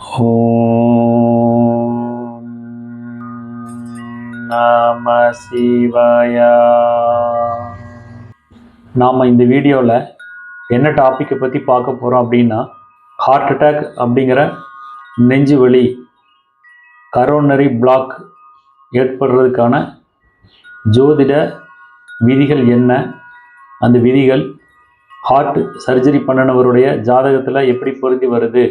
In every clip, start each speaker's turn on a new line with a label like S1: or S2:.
S1: ஓம் நம சிவாயா. நாம் இந்த வீடியோவில் என்ன டாப்பிக்கை பற்றி பார்க்க போகிறோம் அப்படின்னா ஹார்ட் அட்டாக் அப்படிங்கிற நெஞ்சு வலி கரோனரி பிளாக் ஏற்படுறதுக்கான ஜோதிட விதிகள் என்ன? அந்த விதிகள் ஹார்ட் சர்ஜரி பண்ணினவருடைய ஜாதகத்தில் எப்படி பொருந்தி வருது?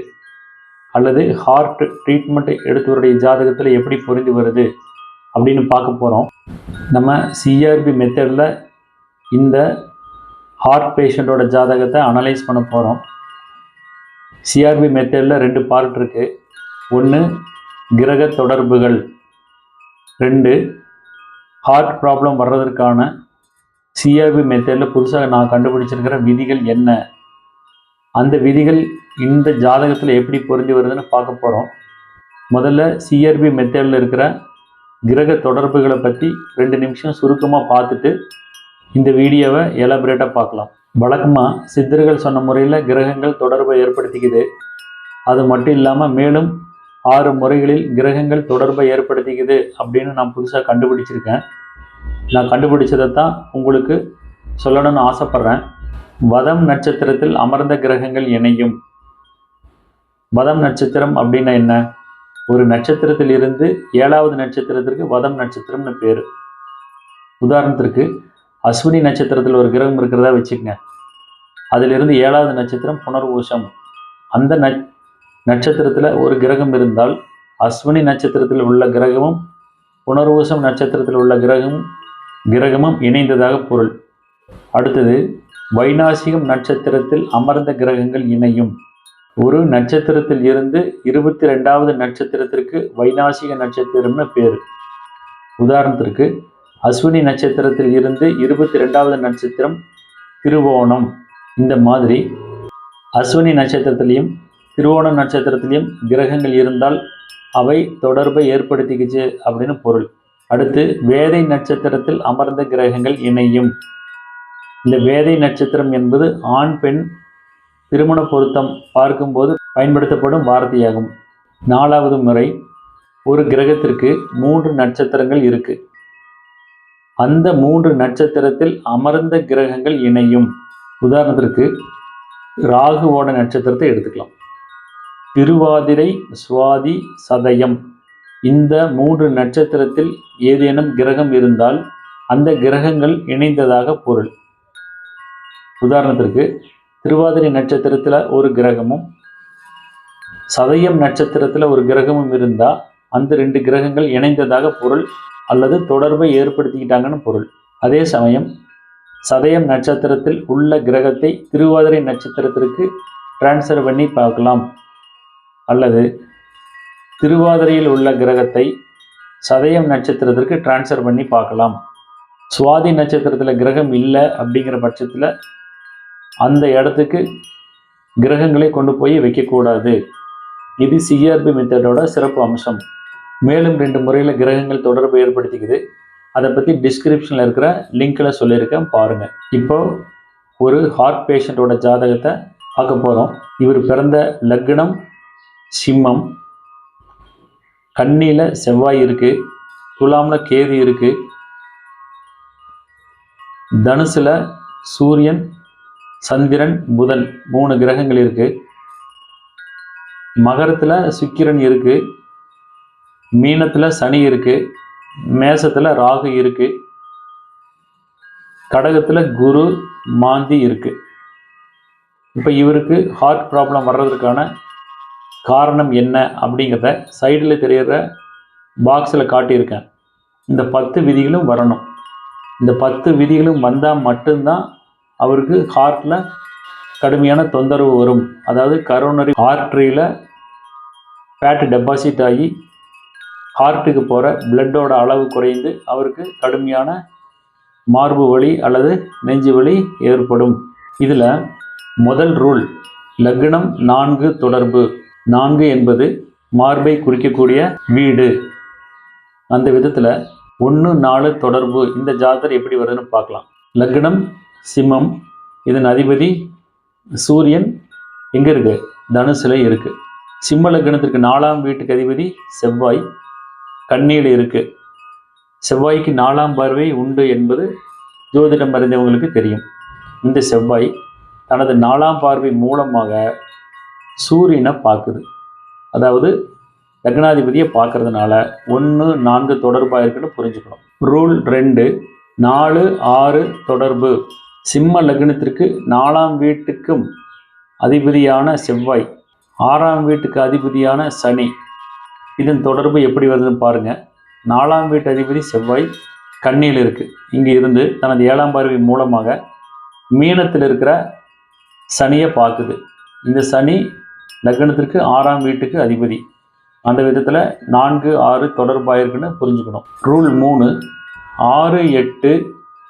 S1: அல்லது ஹார்ட் ட்ரீட்மெண்ட் எடுத்தவருடைய ஜாதகத்தில் எப்படி பொருந்தி வருது அப்படின்னு பார்க்க போகிறோம் நம்ம சிஆர்பி மெத்தடில் இந்த ஹார்ட் பேஷண்ட்டோட ஜாதகத்தை அனலைஸ் பண்ண போகிறோம் சிஆர்பி மெத்தடில் ரெண்டு பார்ட் இருக்குது ஒன்று கிரக தொடர்புகள் ரெண்டு ஹார்ட் ப்ராப்ளம் வர்றதற்கான சிஆர்பி மெத்தடில் புதுசாக நான் கண்டுபிடிச்சிருக்கிற விதிகள் என்ன? அந்த விதிகள் இந்த ஜாதகத்தில் எப்படி பொருந்தி வருதுன்னு பார்க்க போகிறோம் முதல்ல சிஆர்பி மெத்தேடில் இருக்கிற கிரக தொடர்புகளை பற்றி ரெண்டு நிமிஷம் சுருக்கமாக பார்த்துட்டு இந்த வீடியோவை எலபரேட்டாக பார்க்கலாம். வழக்கமாக சித்தர்கள் சொன்ன முறையில் கிரகங்கள் தொடர்பை ஏற்படுத்திக்குது. அது மட்டும் இல்லாமல் மேலும் ஆறு முறைகளில் கிரகங்கள் தொடர்பை ஏற்படுத்திக்குது அப்படின்னு நான் புதுசாக கண்டுபிடிச்சிருக்கேன். நான் கண்டுபிடிச்சதை தான் உங்களுக்கு சொல்லணும்னு ஆசைப்பட்றேன். வதம் நட்சத்திரத்தில் அமர்ந்த கிரகங்கள் இணையும். வதம் நட்சத்திரம் அப்படின்னா என்ன? ஒரு நட்சத்திரத்தில் இருந்து ஏழாவது நட்சத்திரத்திற்கு வதம் நட்சத்திரம்னு பேர். உதாரணத்திற்கு அஸ்வினி நட்சத்திரத்தில் ஒரு கிரகம் இருக்கிறதா வச்சுக்கங்க. அதிலிருந்து ஏழாவது நட்சத்திரம் புனர்வோஷம். அந்த ந நட்சத்திரத்தில் ஒரு கிரகம் இருந்தால் அஸ்வினி நட்சத்திரத்தில் உள்ள கிரகமும் புனர்வூசம் நட்சத்திரத்தில் உள்ள கிரகமும் கிரகமும் இணைந்ததாக பொருள். அடுத்தது வைநாசிகம் நட்சத்திரத்தில் அமர்ந்த கிரகங்கள் இணையும். ஒரு நட்சத்திரத்தில் இருந்து இருபத்தி ரெண்டாவது நட்சத்திரத்திற்கு வைநாசிக நட்சத்திரம்னு பேர். உதாரணத்திற்கு அஸ்வினி நட்சத்திரத்தில் இருந்து இருபத்தி ரெண்டாவது நட்சத்திரம் திருவோணம். இந்த மாதிரி அஸ்வினி நட்சத்திரத்திலையும் திருவோணம் நட்சத்திரத்திலையும் கிரகங்கள் இருந்தால் அவை தொடர்பை ஏற்படுத்திக்கிச்சு அப்படின்னு பொருள். அடுத்து வேதை நட்சத்திரத்தில் அமர்ந்த கிரகங்கள் இணையும். இந்த வேதை நட்சத்திரம் என்பது ஆண் பெண் திருமண பொருத்தம் பார்க்கும்போது பயன்படுத்தப்படும் வார்த்தையாகும். நாலாவது முறை ஒரு கிரகத்திற்கு மூன்று நட்சத்திரங்கள் இருக்கு. அந்த மூன்று நட்சத்திரத்தில் அமர்ந்த கிரகங்கள் இணையும். உதாரணத்திற்கு ராகுவோட நட்சத்திரத்தை எடுத்துக்கலாம். திருவாதிரை சுவாதி சதயம். இந்த மூன்று நட்சத்திரத்தில் ஏதேனும் கிரகம் இருந்தால் அந்த கிரகங்கள் இணைந்ததாக பொருள். உதாரணத்திற்கு திருவாதிரை நட்சத்திரத்தில் ஒரு கிரகமும் சதயம் நட்சத்திரத்தில் ஒரு கிரகமும் இருந்தால் அந்த ரெண்டு கிரகங்கள் இணைந்ததாக பொருள் அல்லது தொடர்பை ஏற்படுத்திக்கிட்டாங்கன்னு பொருள். அதே சமயம் சதயம் நட்சத்திரத்தில் உள்ள கிரகத்தை திருவாதிரை நட்சத்திரத்திற்கு டிரான்ஸ்ஃபர் பண்ணி பார்க்கலாம். அல்லது திருவாதிரையில் உள்ள கிரகத்தை சதயம் நட்சத்திரத்திற்கு டிரான்ஸ்ஃபர் பண்ணி பார்க்கலாம். சுவாதி நட்சத்திரத்தில் கிரகம் இல்லை அப்படிங்கிற பட்சத்தில் அந்த இடத்துக்கு கிரகங்களை கொண்டு போய் வைக்கக்கூடாது. இது சிஆர்பி மெத்தடோட சிறப்பு அம்சம். மேலும் ரெண்டு முறையில் கிரகங்கள் தொடர்பு ஏற்படுத்திக்குது. அதை பற்றி டிஸ்கிரிப்ஷனில் இருக்கிற லிங்கில் சொல்லியிருக்கேன் பாருங்கள் இப்போது ஒரு ஹார்ட் பேஷண்ட்டோட ஜாதகத்தை பார்க்க போகிறோம் இவர் பிறந்த லக்னம் சிம்மம் கண்ணியில் செவ்வாய் இருக்குது துலாமில் கேது இருக்குது தனுசில் சூரியன் சந்திரன் புதன் மூணு கிரகங்கள் இருக்குது மகரத்தில் சுக்கிரன் இருக்குது மீனத்தில் சனி இருக்குது மேசத்தில் ராகு இருக்குது கடகத்தில் குரு மாந்தி இருக்குது இப்போ இவருக்கு ஹார்ட் ப்ராப்ளம் வர்றதுக்கான காரணம் என்ன அப்படிங்கிறத சைடில் தெரியுற பாக்ஸில் காட்டியிருக்கேன். இந்த பத்து விதிகளும் வரணும். இந்த பத்து விதிகளும் வந்தால் மட்டும்தான் அவருக்கு ஹார்ட்டில் கடுமையான தொந்தரவு வரும். அதாவது கரோனரி ஆர்ட்ரியில் ஃபேட் டெபாசிட் ஆகி ஹார்ட்டுக்கு போகிற பிளட்டோட அளவு குறைந்து அவருக்கு கடுமையான மார்பு வலி அல்லது நெஞ்சு வலி ஏற்படும். இதில் முதல் ரூல் லக்னம் நான்கு தொடர்பு. நான்கு என்பது மார்பை குறிக்கக்கூடிய வீடு. அந்த விதத்தில் ஒன்று நாலு தொடர்பு இந்த ஜாதர் எப்படி வருதுன்னு பார்க்கலாம். லக்னம் சிம்மம் இதன் அதிபதி சூரியன் எங்கே இருக்கு? தனுசில் இருக்குது சிம்ம லக்னத்திற்கு நாலாம் வீட்டுக்கு அதிபதி செவ்வாய் கண்ணியில் இருக்குது செவ்வாய்க்கு நாலாம் பார்வை உண்டு என்பது ஜோதிடம் அறிந்தவங்களுக்கு தெரியும். இந்த செவ்வாய் தனது நாலாம் பார்வை மூலமாக சூரியனை பார்க்குது. அதாவது லக்னாதிபதியை பார்க்கறதுனால ஒன்று நான்கு தொடர்பாக இருக்குன்னு புரிஞ்சுக்கணும். ரூல் ரெண்டு நாலு ஆறு தொடர்பு. சிம்ம லக்னத்திற்கு நாலாம் வீட்டுக்கும் அதிபதியான செவ்வாய் ஆறாம் வீட்டுக்கு அதிபதியான சனி. இதன் தொடர்பு எப்படி வருதுன்னு பாருங்க. நாலாம் வீட்டு அதிபதி செவ்வாய் கண்ணியில் இருக்குது இங்கே இருந்து தனது ஏழாம் பார்வை மூலமாக மீனத்தில் இருக்கிற சனியை பார்க்குது. இந்த சனி லக்னத்திற்கு ஆறாம் வீட்டுக்கு அதிபதி. அந்த விதத்தில் நான்கு ஆறு தொடர்பாயிருக்குன்னு புரிஞ்சுக்கணும். ரூல் மூணு ஆறு எட்டு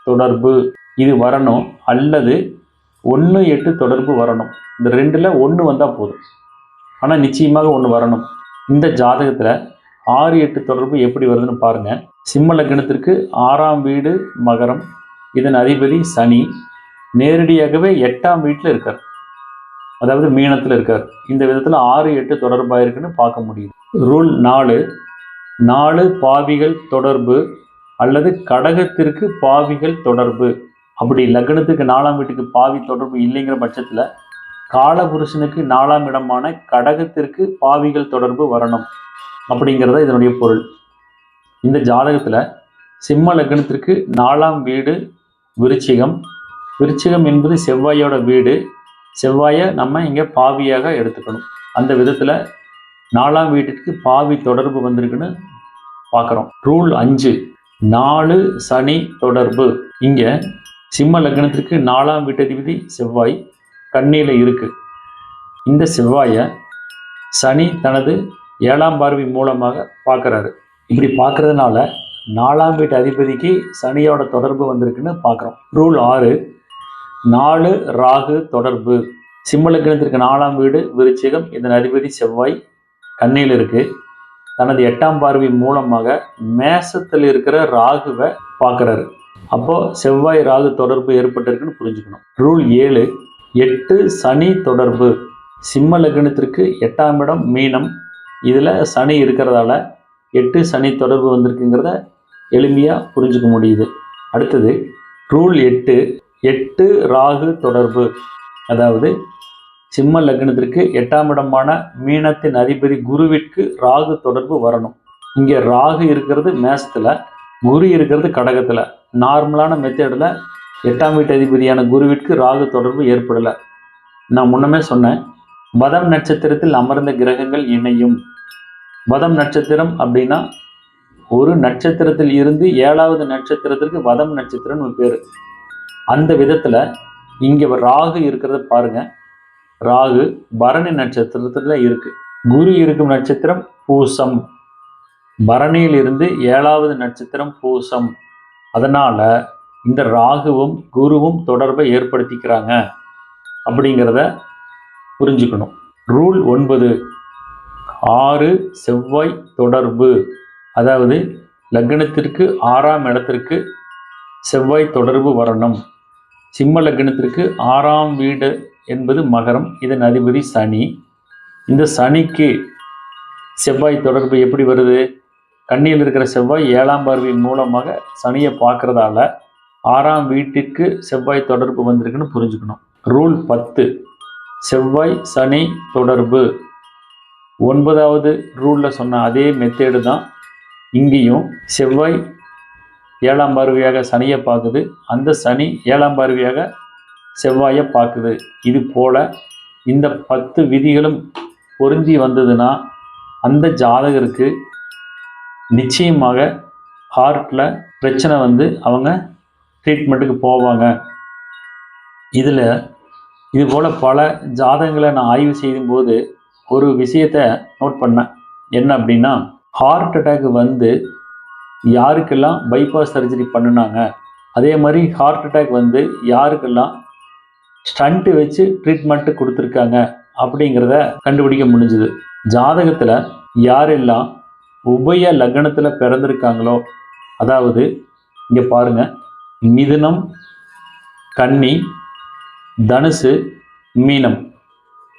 S1: தொடர்பு. இது வரணும் அல்லது ஒன்று எட்டு தொடர்பு வரணும். இந்த ரெண்டில் ஒன்று வந்தால் போதும். ஆனால் நிச்சயமாக ஒன்று வரணும். இந்த ஜாதகத்தில் ஆறு எட்டு தொடர்பு எப்படி வருதுன்னு பாருங்கள் சிம்ம லக்னத்திற்கு ஆறாம் வீடு மகரம். இதன் அதிபதி சனி. நேரடியாகவே எட்டாம் வீட்டில் இருக்கார். அதாவது மீனத்தில் இருக்கார். இந்த விதத்தில் ஆறு எட்டு தொடர்பாக இருக்குன்னு பார்க்க முடியுது. ரூல் நாலு. நாலு பாவிகள் தொடர்பு அல்லது கடகத்திற்கு பாவிகள் தொடர்பு. அப்படி லக்னத்துக்கு நாலாம் வீட்டுக்கு பாவி தொடர்பு இல்லைங்கிற பட்சத்தில் காலபுருஷனுக்கு நாலாம் இடமான கடகத்திற்கு பாவிகள் தொடர்பு வரணும் அப்படிங்கிறத இதனுடைய பொருள். இந்த ஜாதகத்தில் சிம்ம லக்னத்திற்கு நாலாம் வீடு விருச்சிகம். விருச்சிகம் என்பது செவ்வாயோட வீடு. செவ்வாயை நம்ம இங்கே பாவியாக எடுத்துக்கணும். அந்த விதத்தில் நாலாம் வீட்டிற்கு பாவி தொடர்பு வந்திருக்குன்னு பார்க்குறோம் ரூல் அஞ்சு. நாலு சனி தொடர்பு. இங்கே சிம்ம லக்னத்திற்கு நாலாம் வீட்டதிபதி செவ்வாய் கண்ணியில் இருக்கு. இந்த செவ்வாயை சனி தனது ஏழாம் பார்வை மூலமாக பார்க்குறாரு. இப்படி பார்க்கறதுனால நாலாம் வீட்டு அதிபதிக்கு சனியோட தொடர்பு வந்திருக்குன்னு பார்க்குறோம். ரூல் ஆறு நாலு ராகு தொடர்பு. சிம்ம லக்னத்திற்கு நாலாம் வீடு விருச்சிகம். இதன் அதிபதி செவ்வாய் கண்ணையில் இருக்கு. தனது எட்டாம் பார்வை மூலமாக மேசத்தில் இருக்கிற ராகுவை பார்க்குறாரு. அப்போது செவ்வாய் ராகு தொடர்பு ஏற்பட்டிருக்குன்னு புரிஞ்சுக்கணும். ரூல் ஏழு எட்டு சனி தொடர்பு. சிம்ம லக்னத்திற்கு எட்டாம் இடம் மீனம். இதில் சனி இருக்கிறதால எட்டு சனி தொடர்பு வந்திருக்குங்கிறத எளிமையாக புரிஞ்சுக்க முடியுது. அடுத்தது ரூல் எட்டு எட்டு ராகு தொடர்பு. அதாவது சிம்ம லக்னத்திற்கு எட்டாம் இடமான மீனத்தின் அதிபதி குருவிற்கு ராகு தொடர்பு வரணும். இங்கே ராகு இருக்கிறது மேசத்தில் குரு இருக்கிறது கடகத்தில். நார்மலான மெத்தடில் எட்டாம் வீட்டு அதிபதியான குருவிற்கு ராகு தொடர்பு ஏற்படலை. நான் முன்னமே சொன்னேன் வதம் நட்சத்திரத்தில் அமர்ந்த கிரகங்கள் இணையும். வதம் நட்சத்திரம் அப்படின்னா ஒரு நட்சத்திரத்தில் இருந்து ஏழாவது நட்சத்திரத்திற்கு வதம் நட்சத்திரம்னு ஒரு பேர். அந்த விதத்தில் இங்கே ராகு இருக்கிறத பாருங்கள் ராகு பரணி நட்சத்திரத்தில் இருக்குது குரு இருக்கும் நட்சத்திரம் பூசம். பரணியில் இருந்து ஏழாவது நட்சத்திரம் பூசம். அதனால் இந்த ராகுவும் குருவும் தொடர்பை ஏற்படுத்திக்கிறாங்க அப்படிங்கிறத புரிஞ்சுக்கணும். ரூல் ஒன்பது ஆறு செவ்வாய் தொடர்பு. அதாவது லக்னத்திற்கு ஆறாம் இடத்திற்கு செவ்வாய் தொடர்பு வரணும். சிம்ம லக்னத்திற்கு ஆறாம் வீடு என்பது மகரம் இதன் அதிபதி சனி. இந்த சனிக்கு செவ்வாய் தொடர்பு எப்படி வருது? கண்ணியில் இருக்கிற செவ்வாய் ஏழாம் பார்வையின் மூலமாக சனியை பார்க்குறதால ஆறாம் வீட்டுக்கு செவ்வாய் தொடர்பு வந்திருக்குன்னு புரிஞ்சுக்கணும். ரூல் பத்து. செவ்வாய் சனி தொடர்பு. ஒன்பதாவது ரூலில் சொன்ன அதே மெத்தேடு தான் இங்கேயும் செவ்வாய் ஏழாம் பார்வையாக சனியை பார்க்குது அந்த சனி ஏழாம் பார்வையாக செவ்வாயை பார்க்குது. இது போல் இந்த பத்து விதிகளும் பொருந்தி வந்ததுன்னா அந்த ஜாதகருக்கு நிச்சயமாக ஹார்ட்டில் பிரச்சனை வந்து அவங்க ட்ரீட்மெண்ட்டுக்கு போவாங்க. இதில் இது போல் பல ஜாதகங்களை நான் ஆய்வு செய்யும்போது ஒரு விஷயத்தை நோட் பண்ணேன். என்ன அப்படின்னா ஹார்ட் அட்டாக் வந்து யாருக்கெல்லாம் பைபாஸ் சர்ஜரி பண்ணினாங்க அதே மாதிரி ஹார்ட் அட்டாக் வந்து யாருக்கெல்லாம் ஸ்டண்ட்டு வச்சு ட்ரீட்மெண்ட்டு கொடுத்துருக்காங்க அப்படிங்கிறத கண்டுபிடிக்க முடிஞ்சுது. ஜாதகத்தில் யாரெல்லாம் உபய லக்னத்தில் பிறந்திருக்காங்களோ அதாவது இங்கே பாருங்க மிதுனம் கன்னி தனுசு மீனம்.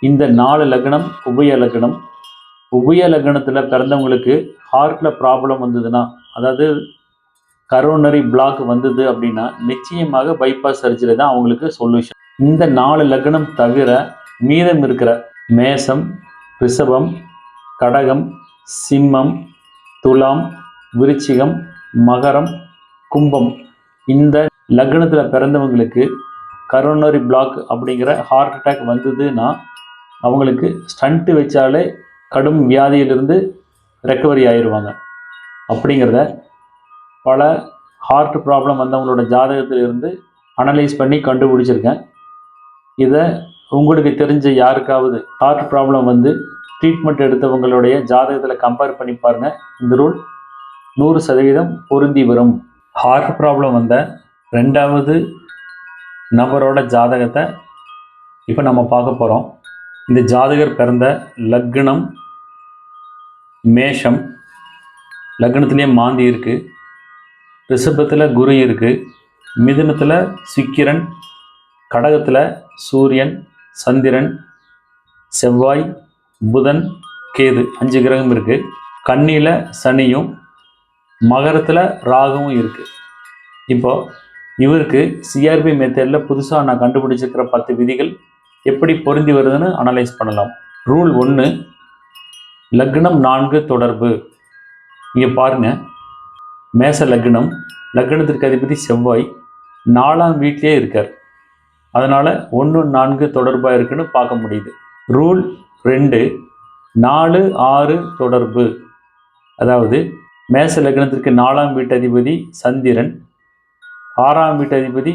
S1: இந்த நாலு லக்னம் உபய லக்னம். உபய லக்னத்தில் பிறந்தவங்களுக்கு ஹார்ட்டில் ப்ராப்ளம் வந்ததுன்னா அதாவது கரோனரி பிளாக் வந்தது அப்படின்னா நிச்சயமாக பைபாஸ் சர்ஜரி தான் அவங்களுக்கு சொல்யூஷன் இந்த நாலு லக்னம் தவிர மீதம் இருக்கிற மேசம் ரிஷபம் கடகம் சிம்மம் துலாம் விருச்சிகம் மகரம் கும்பம். இந்த லக்னத்தில் பிறந்தவங்களுக்கு கரோனரி பிளாக் அப்படிங்கிற ஹார்ட் அட்டாக் வந்ததுன்னா அவங்களுக்கு ஸ்டண்ட்டு வச்சாலே கடும் வியாதியிலிருந்து ரெக்கவரி ஆயிடுவாங்க அப்படிங்கிறத பல ஹார்ட் ப்ராப்ளம் வந்தவங்களோட ஜாதகத்திலிருந்து அனலைஸ் பண்ணி கண்டுபிடிச்சிருக்கேன். இதை உங்களுக்கு தெரிஞ்ச யாருக்காவது ஹார்ட் ப்ராப்ளம் வந்து ட்ரீட்மெண்ட் எடுத்தவங்களுடைய ஜாதகத்தில் கம்பேர் பண்ணி பாருங்க. இந்த ரூல் நூறு சதவீதம் பொருந்தி வரும். ஹார்ட் ப்ராப்ளம் வந்த ரெண்டாவது நபரோட ஜாதகத்தை இப்போ நம்ம பார்க்க போகிறோம் இந்த ஜாதகர் பிறந்த லக்னம் மேஷம் லக்னத்திலேயே மாந்தி இருக்குது ரிஷபத்தில் குரு இருக்குது மிதுனத்தில் சுக்கிரன் கடகத்தில் சூரியன் சந்திரன் செவ்வாய் புதன் கேது அஞ்சு கிரகம் இருக்குது கண்ணியில் சனியும் மகரத்தில் ராகுவும் இருக்குது இப்போது இவருக்கு சிஆர்பி மெத்தடில் புதுசாக நான் கண்டுபிடிச்சிருக்கிற பத்து விதிகள் எப்படி பொருந்தி வருதுன்னு அனலைஸ் பண்ணலாம். ரூல் ஒன்று லக்னம் நான்கு தொடர்பு. இங்கே பாருங்கள் மேச லக்னம் லக்னத்திற்கு அதிபதி செவ்வாய் நாலாம் வீட்டிலே இருக்கார். அதனால் ஒன்று நான்கு தொடர்பாக இருக்குன்னு பார்க்க முடியுது. ரூல் ரெண்டு நாலு ஆறு தொடர்பு. அதாவது மேச லக்னத்திற்கு நாலாம் வீட்டதிபதி சந்திரன் ஆறாம் வீட்டதிபதி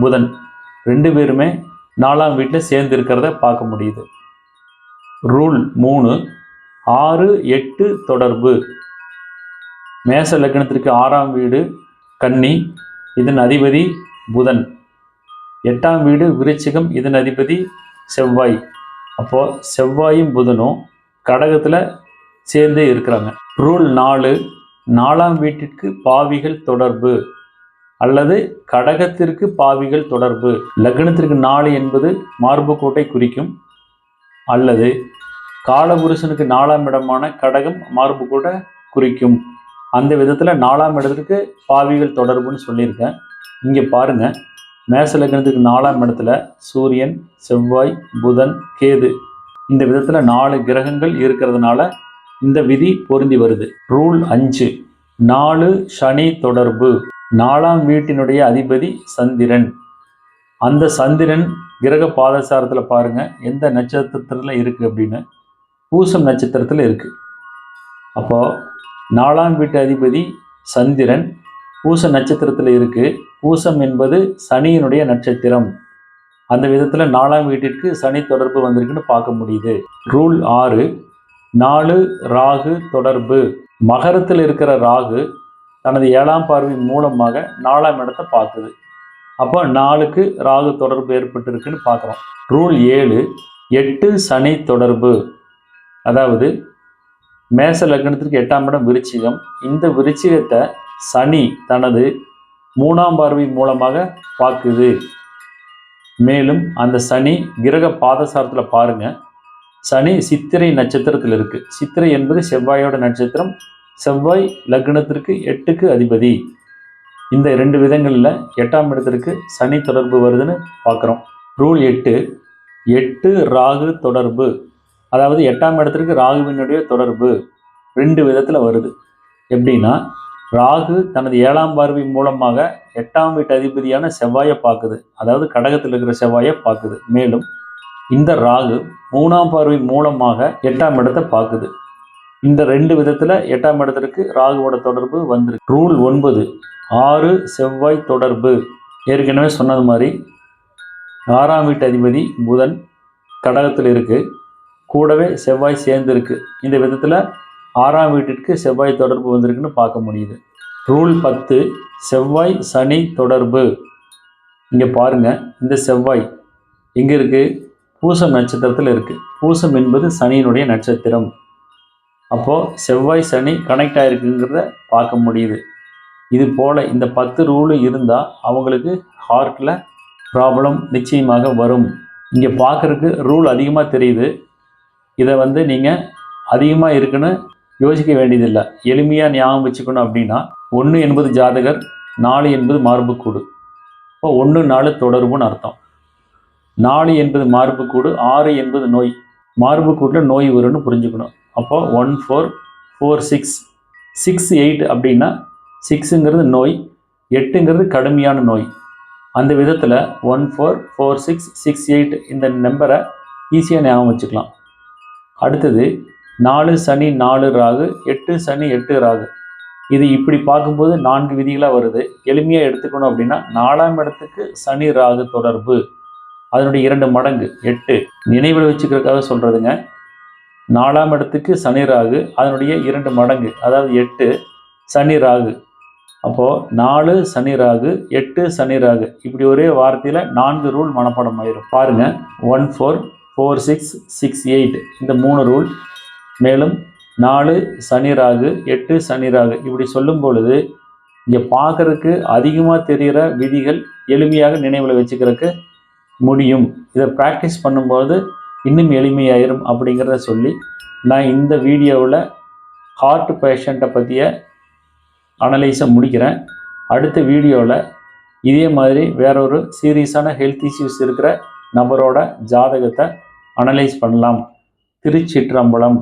S1: புதன். ரெண்டு பேருமே நாலாம் வீட்டில் சேர்ந்து இருக்கிறத பார்க்க முடியுது. ரூல் மூணு ஆறு எட்டு தொடர்பு. மேச லக்னத்திற்கு ஆறாம் வீடு கன்னி இதன் அதிபதி புதன். எட்டாம் வீடு விருச்சிகம் இதன் அதிபதி செவ்வாய். அப்போது செவ்வாயும் புதனும் கடகத்தில் சேர்ந்தே இருக்கிறாங்க. ரூல் நாலு நாலாம் வீட்டிற்கு பாவிகள் தொடர்பு அல்லது கடகத்திற்கு பாவிகள் தொடர்பு. லக்னத்திற்கு நாலு என்பது மார்புக்கோட்டை குறிக்கும் அல்லது காலபுருஷனுக்கு நாலாம் இடமான கடகம் மார்புக்கோட்டை குறிக்கும். அந்த விதத்தில் நாலாம் இடத்திற்கு பாவிகள் தொடர்புன்னு சொல்லியிருக்கேன். இங்கே பாருங்கள் மேச லக்னத்துக்கு நாலாம் இடத்துல சூரியன் செவ்வாய் புதன் கேது. இந்த விதத்தில் நாலு கிரகங்கள் இருக்கிறதுனால இந்த விதி பொருந்தி வருது. ரூல் அஞ்சு. நாலு சனி தொடர்பு. நாலாம் வீட்டினுடைய அதிபதி சந்திரன். அந்த சந்திரன் கிரக பாதசாரத்தில் பாருங்கள் எந்த நட்சத்திரத்தில் இருக்குது அப்படின்னு? பூசம் நட்சத்திரத்தில் இருக்குது அப்போது நாலாம் வீட்டு அதிபதி சந்திரன் பூச நட்சத்திரத்தில் இருக்குது பூசம் என்பது சனியினுடைய நட்சத்திரம். அந்த விதத்தில் நாலாம் வீட்டிற்கு சனி தொடர்பு வந்திருக்குன்னு பார்க்க முடியுது. ரூல் ஆறு நாலு ராகு தொடர்பு. மகரத்தில் இருக்கிற ராகு தனது ஏழாம் பார்வை மூலமாக நாலாம் இடத்தை பார்க்குது. அப்போ நாலுக்கு ராகு தொடர்பு ஏற்பட்டிருக்குன்னு பார்க்குறோம். ரூல் ஏழு எட்டு சனி தொடர்பு. அதாவது மேச லக்னத்திற்கு எட்டாம் இடம் விருச்சிகம். இந்த விருச்சிகத்தை சனி தனது மூணாம் பார்வை மூலமாக பார்க்குது. மேலும் அந்த சனி கிரக பாதசாரத்தில் பாருங்கள் சனி சித்திரை நட்சத்திரத்தில் இருக்குது சித்திரை என்பது செவ்வாயோட நட்சத்திரம். செவ்வாய் லக்னத்திற்கு எட்டுக்கு அதிபதி. இந்த ரெண்டு விதங்களில் எட்டாம் இடத்திற்கு சனி தொடர்பு வருதுன்னு பார்க்குறோம் ரூல் எட்டு எட்டு ராகு தொடர்பு. அதாவது எட்டாம் இடத்திற்கு ராகுவினுடைய தொடர்பு. ரெண்டு விதத்தில் வருது. எப்படின்னா ராகு தனது ஏழாம் பார்வை மூலமாக எட்டாம் வீட்டு அதிபதியான செவ்வாயை பார்க்குது. அதாவது கடகத்தில் இருக்கிற செவ்வாயை பார்க்குது. மேலும் இந்த ராகு மூணாம் பார்வை மூலமாக எட்டாம் இடத்தை பார்க்குது. இந்த ரெண்டு விதத்தில் எட்டாம் இடத்திற்கு ராகுவோட தொடர்பு வந்திருக்கு. ரூல் ஒன்பது ஆறு செவ்வாய் தொடர்பு. ஏற்கனவே சொன்னது மாதிரி ஆறாம் வீட்டு அதிபதி புதன் கடகத்தில் இருக்குது கூடவே செவ்வாய் சேர்ந்துருக்கு. இந்த விதத்தில் ஆறாம் வீட்டிற்கு செவ்வாய் தொடர்பு வந்திருக்குன்னு பார்க்க முடியுது. ரூல் பத்து செவ்வாய் சனி தொடர்பு. இங்கே பாருங்க இந்த செவ்வாய் எங்கே இருக்குது பூசம் நட்சத்திரத்தில் இருக்குது பூசம் என்பது சனியினுடைய நட்சத்திரம். அப்போது செவ்வாய் சனி கனெக்ட் ஆகிருக்குங்கிறத பார்க்க முடியுது. இது போல் இந்த பத்து ரூலு இருந்தால் அவங்களுக்கு ஹார்ட்டில் ப்ராப்ளம் நிச்சயமாக வரும். இங்கே பார்க்குறதுக்கு ரூல் அதிகமாக தெரியுது. இதை வந்து நீங்கள் அதிகமாக இருக்குன்னு யோசிக்க வேண்டியதில்லை. எளிமையாக ஞாபகம் வச்சுக்கணும் அப்படின்னா ஒன்று என்பது ஜாதகர் நாலு என்பது மார்புக்கூடு. இப்போ ஒன்று நாலு தொடர்புன்னு அர்த்தம். நாலு என்பது மார்புக்கூடு ஆறு என்பது நோய். மார்புக்கூட்டில் நோய் வரும்னு புரிஞ்சுக்கணும். அப்போ one four four six six eight அப்படின்னா சிக்ஸுங்கிறது நோய் எட்டுங்கிறது கடுமையான நோய். அந்த விதத்தில் one four four six six eight இந்த நம்பரை ஈஸியாக ஞாபகம் வச்சுக்கலாம். அடுத்தது நாலு சனி நாலு ராகு எட்டு சனி எட்டு ராகு. இது இப்படி பார்க்கும்போது நான்கு விதிகளாக வருது. எளிமையாக எடுத்துக்கணும் அப்படின்னா நாலாம் இடத்துக்கு சனி ராகு தொடர்பு. அதனுடைய இரண்டு மடங்கு எட்டு. நினைவில் வச்சுக்கிறதுக்காக சொல்கிறதுங்க நாலாம் இடத்துக்கு சனி ராகு அதனுடைய இரண்டு மடங்கு அதாவது எட்டு சனி ராகு. அப்போது நாலு சனி ராகு எட்டு சனி ராகு. இப்படி ஒரே வார்த்தையில் நான்கு ரூல் மனப்பாடம் ஆயிரும். பாருங்கள் one four four six six eight இந்த மூணு ரூல் மேலும் நாலு சனி ராகு எட்டு சனி ராகு இப்படி சொல்லும் பொழுது இங்கே பார்க்கறதுக்கு அதிகமாக தெரிகிற விதிகள் எளிமையாக நினைவில் வச்சுக்கிறதுக்கு முடியும். இதை ப்ராக்டிஸ் பண்ணும்போது இன்னும் எளிமையாயிரும் அப்படிங்கிறத சொல்லி நான் இந்த வீடியோவில் ஹார்ட் பேஷண்ட்டை பற்றிய அனலைஸை முடிக்கிறேன். அடுத்த வீடியோவில் இதே மாதிரி வேறொரு சீரியஸான ஹெல்த் இஷ்யூஸ் இருக்கிற நபரோட ஜாதகத்தை அனலைஸ் பண்ணலாம். திருச்சிற்றம்பலம்.